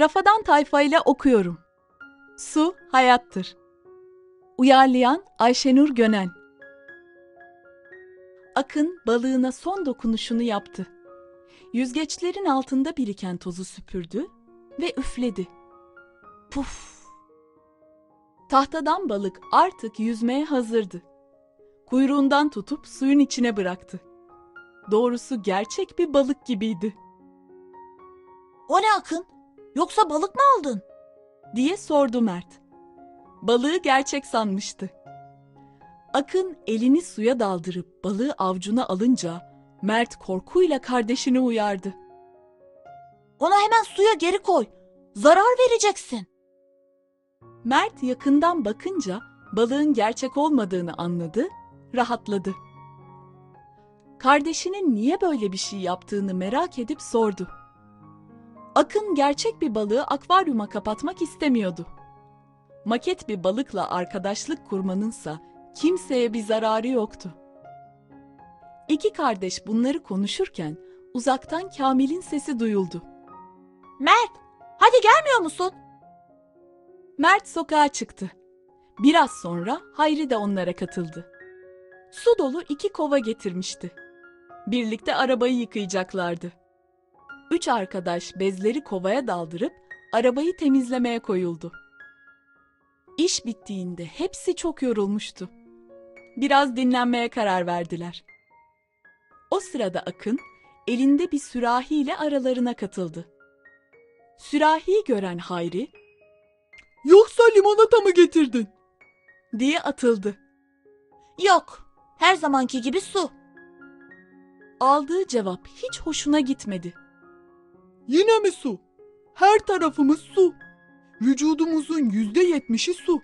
Rafadan Tayfa ile okuyorum. Su hayattır. Uyarlayan Ayşenur Gönen. Akın balığına son dokunuşunu yaptı. Yüzgeçlerin altında biriken tozu süpürdü ve üfledi. Puf! Tahtadan balık artık yüzmeye hazırdı. Kuyruğundan tutup suyun içine bıraktı. Doğrusu gerçek bir balık gibiydi. O ne Akın? Yoksa balık mı aldın? diye sordu Mert. Balığı gerçek sanmıştı. Akın elini suya daldırıp balığı avcuna alınca Mert korkuyla kardeşini uyardı. Onu hemen suya geri koy. Zarar vereceksin. Mert yakından bakınca balığın gerçek olmadığını anladı, rahatladı. Kardeşinin niye böyle bir şey yaptığını merak edip sordu. Akın gerçek bir balığı akvaryuma kapatmak istemiyordu. Maket bir balıkla arkadaşlık kurmanınsa kimseye bir zararı yoktu. İki kardeş bunları konuşurken uzaktan Kamil'in sesi duyuldu. Mert, hadi gelmiyor musun? Mert sokağa çıktı. Biraz sonra Hayri de onlara katıldı. Su dolu iki kova getirmişti. Birlikte arabayı yıkayacaklardı. Üç arkadaş bezleri kovaya daldırıp arabayı temizlemeye koyuldu. İş bittiğinde hepsi çok yorulmuştu. Biraz dinlenmeye karar verdiler. O sırada Akın elinde bir sürahiyle aralarına katıldı. Sürahiyi gören Hayri, Yoksa limonata mı getirdin? diye atıldı. Yok, her zamanki gibi su. Aldığı cevap hiç hoşuna gitmedi. Yine mi su? Her tarafımız su. Vücudumuzun yüzde yetmişi su.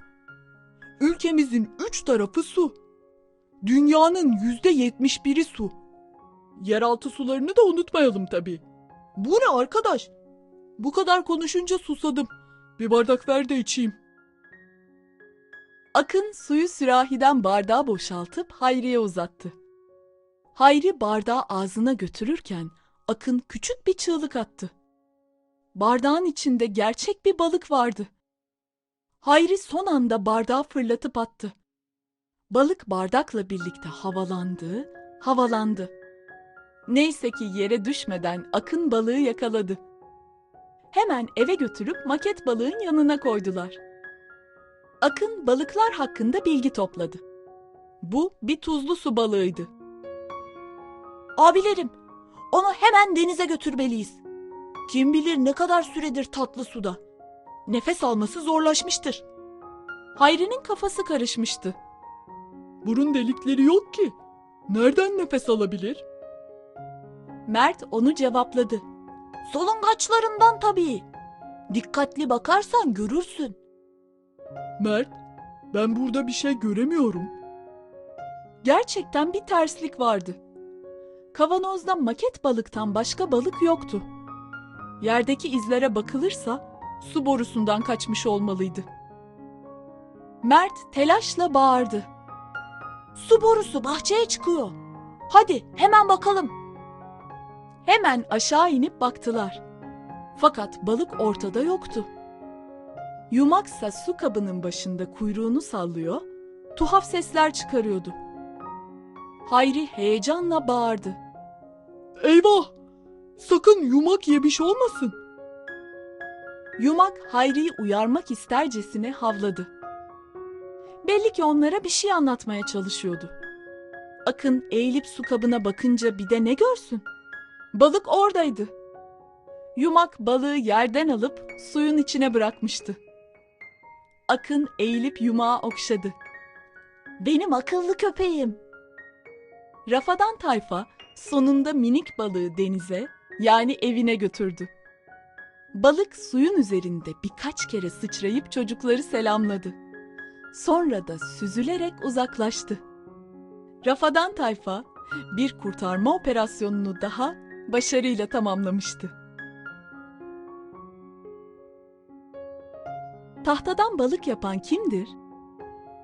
Ülkemizin üç tarafı su. Dünyanın yüzde yetmiş biri su. Yeraltı sularını da unutmayalım tabii. Bu ne arkadaş? Bu kadar konuşunca susadım. Bir bardak ver de içeyim. Akın suyu sürahiden bardağa boşaltıp Hayri'ye uzattı. Hayri bardağı ağzına götürürken Akın küçük bir çığlık attı. Bardağın içinde gerçek bir balık vardı. Hayri son anda bardağı fırlatıp attı. Balık bardakla birlikte havalandı, havalandı. Neyse ki yere düşmeden Akın balığı yakaladı. Hemen eve götürüp maket balığın yanına koydular. Akın balıklar hakkında bilgi topladı. Bu bir tuzlu su balığıydı. Abilerim, onu hemen denize götürmeliyiz. Kim bilir ne kadar süredir tatlı suda. Nefes alması zorlaşmıştır. Hayri'nin kafası karışmıştı. Burun delikleri yok ki. Nereden nefes alabilir? Mert onu cevapladı. Solungaçlarından tabii. Dikkatli bakarsan görürsün. Mert, ben burada bir şey göremiyorum. Gerçekten bir terslik vardı. Kavanozda maket balıktan başka balık yoktu. Yerdeki izlere bakılırsa su borusundan kaçmış olmalıydı. Mert telaşla bağırdı. Su borusu bahçeye çıkıyor. Hadi hemen bakalım. Hemen aşağı inip baktılar. Fakat balık ortada yoktu. Yumaksa su kabının başında kuyruğunu sallıyor, tuhaf sesler çıkarıyordu. Hayri heyecanla bağırdı. Eyvah! Sakın yumak yemiş olmasın. Yumak Hayri'yi uyarmak istercesine havladı. Belli ki onlara bir şey anlatmaya çalışıyordu. Akın eğilip su kabına bakınca bir de ne görsün? Balık oradaydı. Yumak balığı yerden alıp suyun içine bırakmıştı. Akın eğilip yumağı okşadı. Benim akıllı köpeğim. Rafadan tayfa sonunda minik balığı denize yani evine götürdü. Balık suyun üzerinde birkaç kere sıçrayıp çocukları selamladı. Sonra da süzülerek uzaklaştı. Rafadan tayfa bir kurtarma operasyonunu daha başarıyla tamamlamıştı. Tahtadan balık yapan kimdir?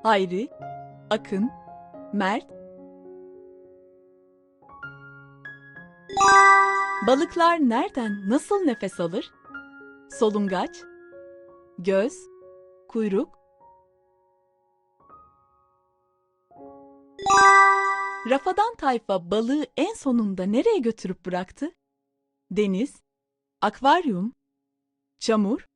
Hayri, Akın, Mert. Balıklar nereden, nasıl nefes alır? solungaç, göz, kuyruk. Rafadan tayfa balığı en sonunda nereye götürüp bıraktı? Deniz, akvaryum, çamur.